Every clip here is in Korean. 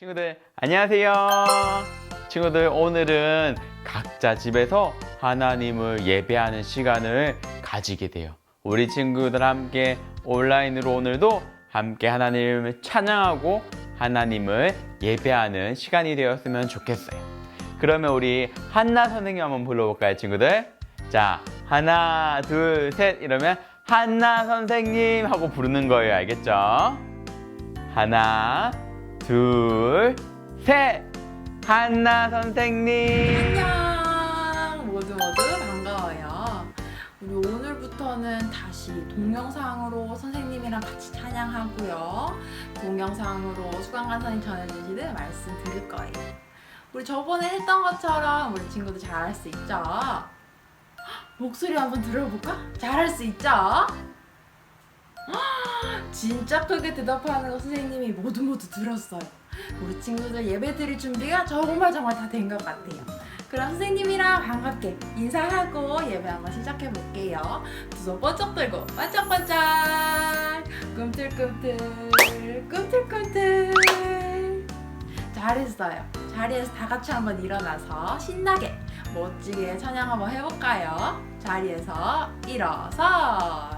친구들 안녕하세요. 친구들 오늘은 각자 집에서 하나님을 예배하는 시간을 가지게 돼요. 우리 친구들 함께 온라인으로 오늘도 함께 하나님을 찬양하고 하나님을 예배하는 시간이 되었으면 좋겠어요. 그러면 우리 한나 선생님 한번 불러볼까요, 친구들? 자, 하나, 둘, 셋 이러면 한나 선생님 하고 부르는 거예요, 알겠죠? 하나, 둘, 셋! 한나 선생님! 안녕 모두 모두 반가워요 우리 오늘부터는 다시 동영상으로 선생님이랑 같이 찬양하고요 동영상으로 수강 간사님 전해주시는 말씀 들을 거예요 우리 저번에 했던 것처럼 우리 친구들 잘할 수 있죠? 헉, 목소리 한번 들어볼까? 잘할 수 있죠? 헉, 진짜 크게 대답하는 거 선생님이 모두 모두 들었어요 우리 친구들 예배 드릴 준비가 정말 정말 다 된 것 같아요. 그럼 선생님이랑 반갑게 인사하고 예배 한번 시작해 볼게요. 두 손 번쩍 들고 반짝반짝 꿈틀꿈틀 꿈틀꿈틀 잘했어요. 자리에서 다 같이 한번 일어나서 신나게 멋지게 찬양 한번 해볼까요? 자리에서 일어서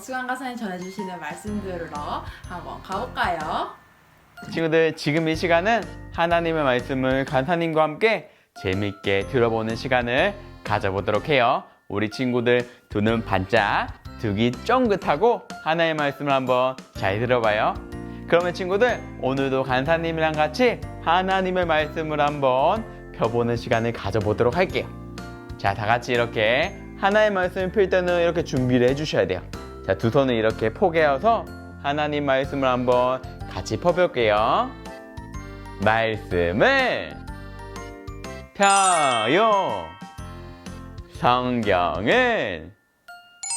수강 가사님 전해주시는 말씀 들으러 한번 가볼까요? 친구들 지금 이 시간은 하나님의 말씀을 간사님과 함께 재밌게 들어보는 시간을 가져보도록 해요. 우리 친구들 두 눈 반짝, 두귀 쫑긋하고 하나님의 말씀을 한번 잘 들어봐요. 그러면 친구들 오늘도 간사님이랑 같이 하나님의 말씀을 한번 펴보는 시간을 가져보도록 할게요. 자, 다 같이 이렇게 하나의 말씀을 필 때는 이렇게 준비를 해주셔야 돼요. 자, 두 손을 이렇게 포개어서 하나님 말씀을 한번 같이 펴볼게요. 말씀을 펴요. 성경을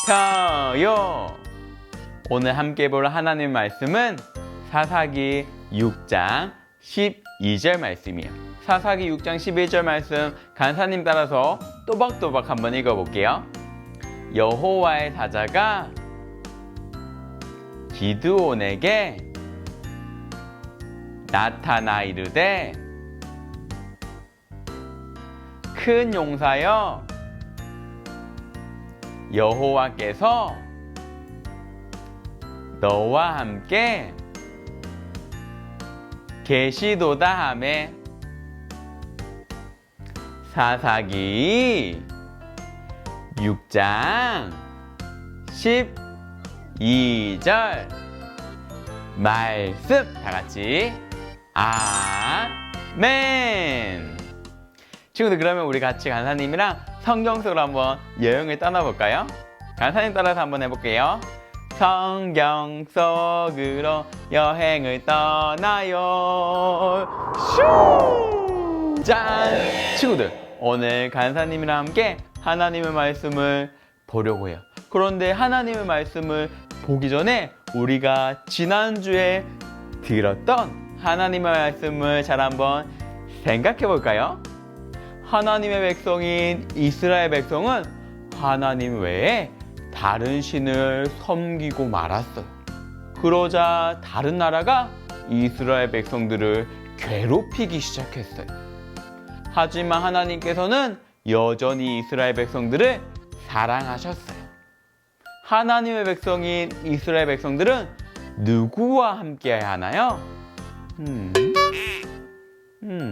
펴요. 오늘 함께 볼 하나님 말씀은 사사기 6장 12절 말씀이에요. 사사기 6장 11절 말씀 간사님 따라서 또박또박 한번 읽어볼게요. 여호와의 사자가 기드온에게 나타나 이르되 큰 용사여 여호와께서 너와 함께 계시도다 함에 사사기 6장 12절 말씀 다 같이 아멘. 친구들 그러면 우리 같이 간사님이랑 성경 속으로 한번 여행을 떠나볼까요? 간사님 따라서 한번 해볼게요. 성경 속으로 여행을 떠나요. 슈! 짠! 친구들 오늘 간사님이랑 함께 하나님의 말씀을 보려고 해요. 그런데 하나님의 말씀을 보기 전에 우리가 지난주에 들었던 하나님의 말씀을 잘 한번 생각해 볼까요? 하나님의 백성인 이스라엘 백성은 하나님 외에 다른 신을 섬기고 말았어요. 그러자 다른 나라가 이스라엘 백성들을 괴롭히기 시작했어요. 하지만 하나님께서는 여전히 이스라엘 백성들을 사랑하셨어요. 하나님의 백성인 이스라엘 백성들은 누구와 함께 해야 하나요? 음, 음,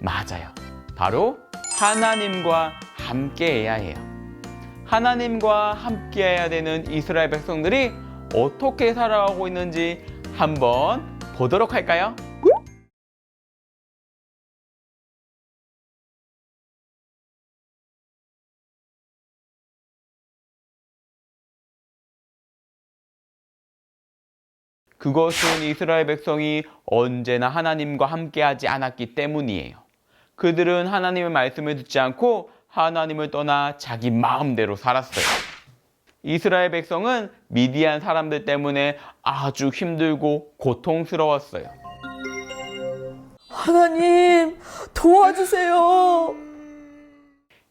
맞아요. 바로 하나님과 함께 해야 해요. 하나님과 함께 해야 되는 이스라엘 백성들이 어떻게 살아가고 있는지 한번 보도록 할까요? 그것은 이스라엘 백성이 언제나 하나님과 함께하지 않았기 때문이에요. 그들은 하나님의 말씀을 듣지 않고 하나님을 떠나 자기 마음대로 살았어요. 이스라엘 백성은 미디안 사람들 때문에 아주 힘들고 고통스러웠어요. 하나님 도와주세요.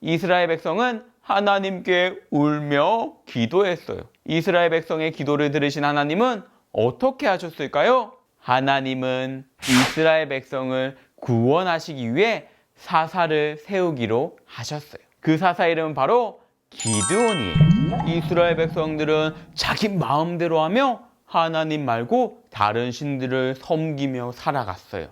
이스라엘 백성은 하나님께 울며 기도했어요. 이스라엘 백성의 기도를 들으신 하나님은 어떻게 하셨을까요? 하나님은 이스라엘 백성을 구원하시기 위해 사사를 세우기로 하셨어요. 그 사사 이름은 바로 기드온이에요. 이스라엘 백성들은 자기 마음대로 하며 하나님 말고 다른 신들을 섬기며 살아갔어요.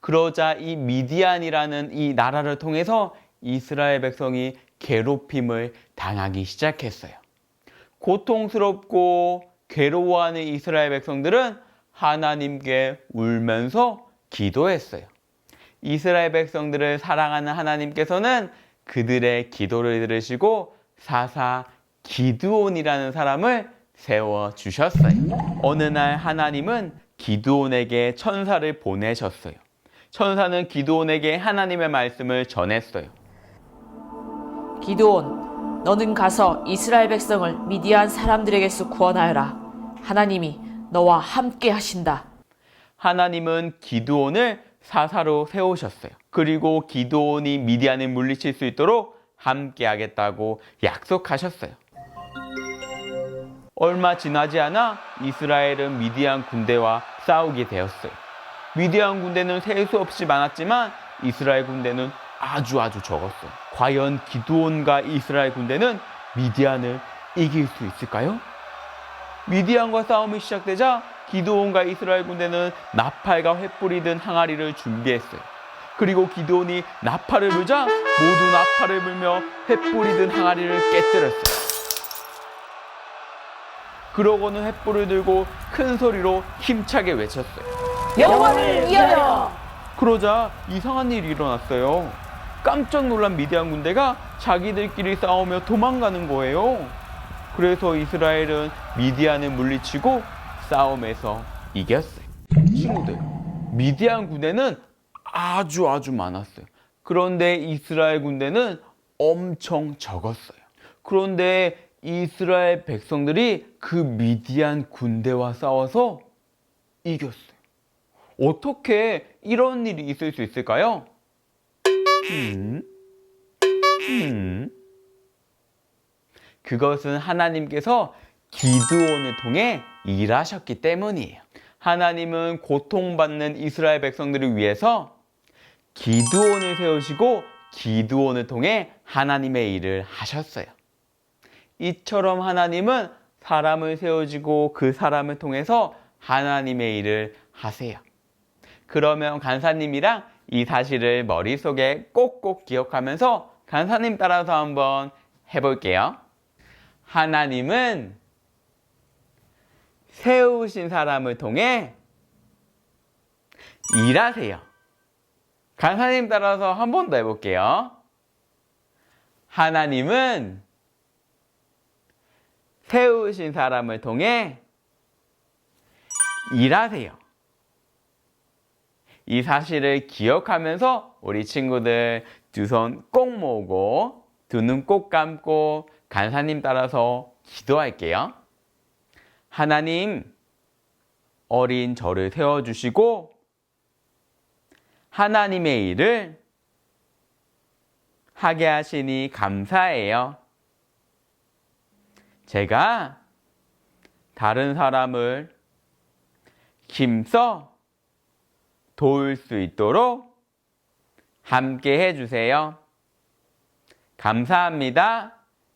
그러자 이 미디안이라는 이 나라를 통해서 이스라엘 백성이 괴롭힘을 당하기 시작했어요. 고통스럽고 괴로워하는 이스라엘 백성들은 하나님께 울면서 기도했어요. 이스라엘 백성들을 사랑하는 하나님께서는 그들의 기도를 들으시고 사사 기드온이라는 사람을 세워 주셨어요. 어느 날 하나님은 기드온에게 천사를 보내셨어요. 천사는 기드온에게 하나님의 말씀을 전했어요. 기드온, 너는 가서 이스라엘 백성을 미디안 사람들에게서 구원하여라. 하나님이 너와 함께 하신다. 하나님은 기드온을 사사로 세우셨어요. 그리고 기드온이 미디안을 물리칠 수 있도록 함께 하겠다고 약속하셨어요. 얼마 지나지 않아 이스라엘은 미디안 군대와 싸우게 되었어요. 미디안 군대는 셀 수 없이 많았지만 이스라엘 군대는 아주 아주 적었어요. 과연 기드온과 이스라엘 군대는 미디안을 이길 수 있을까요? 미디안과 싸움이 시작되자 기드온과 이스라엘 군대는 나팔과 횃불이 든 항아리를 준비했어요. 그리고 기드온이 나팔을 불자 모두 나팔을 불며 횃불이 든 항아리를 깨뜨렸어요. 그러고는 횃불을 들고 큰 소리로 힘차게 외쳤어요. 영원을 위하여! 그러자 이상한 일이 일어났어요. 깜짝 놀란 미디안 군대가 자기들끼리 싸우며 도망가는 거예요. 그래서 이스라엘은 미디안을 물리치고 싸움에서 이겼어요. 친구들, 미디안 군대는 아주 아주 많았어요. 그런데 이스라엘 군대는 엄청 적었어요. 그런데 이스라엘 백성들이 그 미디안 군대와 싸워서 이겼어요. 어떻게 이런 일이 있을 수 있을까요? 음, 음. 그것은 하나님께서 기드온을 통해 일하셨기 때문이에요. 하나님은 고통받는 이스라엘 백성들을 위해서 기드온을 세우시고 기드온을 통해 하나님의 일을 하셨어요. 이처럼 하나님은 사람을 세우시고 그 사람을 통해서 하나님의 일을 하세요. 그러면 간사님이랑 이 사실을 머릿속에 꼭꼭 기억하면서 간사님 따라서 한번 해볼게요. 하나님은 세우신 사람을 통해 일하세요. 간사님 따라서 한 번 더 해볼게요. 하나님은 세우신 사람을 통해 일하세요. 이 사실을 기억하면서 우리 친구들 두 손 꼭 모으고 두 눈 꼭 감고 간사님 따라서 기도할게요. 하나님, 어린 저를 세워주시고 하나님의 일을 하게 하시니 감사해요. 제가 다른 사람을 힘써 도울 수 있도록 함께 해주세요. 감사합니다.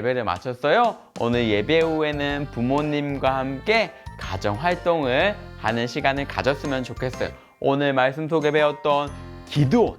예배를 마쳤어요. 오늘 예배 후에는 부모님과 함께 가정 활동을 하는 시간을 가졌으면 좋겠어요. 오늘 말씀 속에 배웠던 기도원,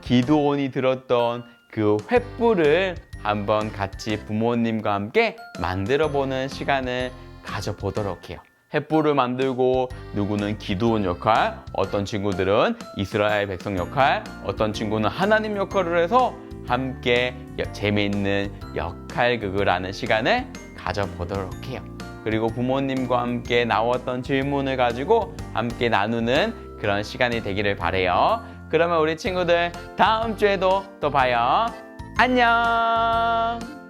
기도원이 들었던 그 횃불을 한번 같이 부모님과 함께 만들어 보는 시간을 가져보도록 해요. 횃불을 만들고 누구는 기도원 역할, 어떤 친구들은 이스라엘 백성 역할, 어떤 친구는 하나님 역할을 해서 함께 여- 재미있는 역할극을 하는 시간을 가져보도록 해요. 그리고 부모님과 함께 나왔던 질문을 가지고 함께 나누는 그런 시간이 되기를 바래요. 그러면 우리 친구들 다음 주에도 또 봐요. 안녕!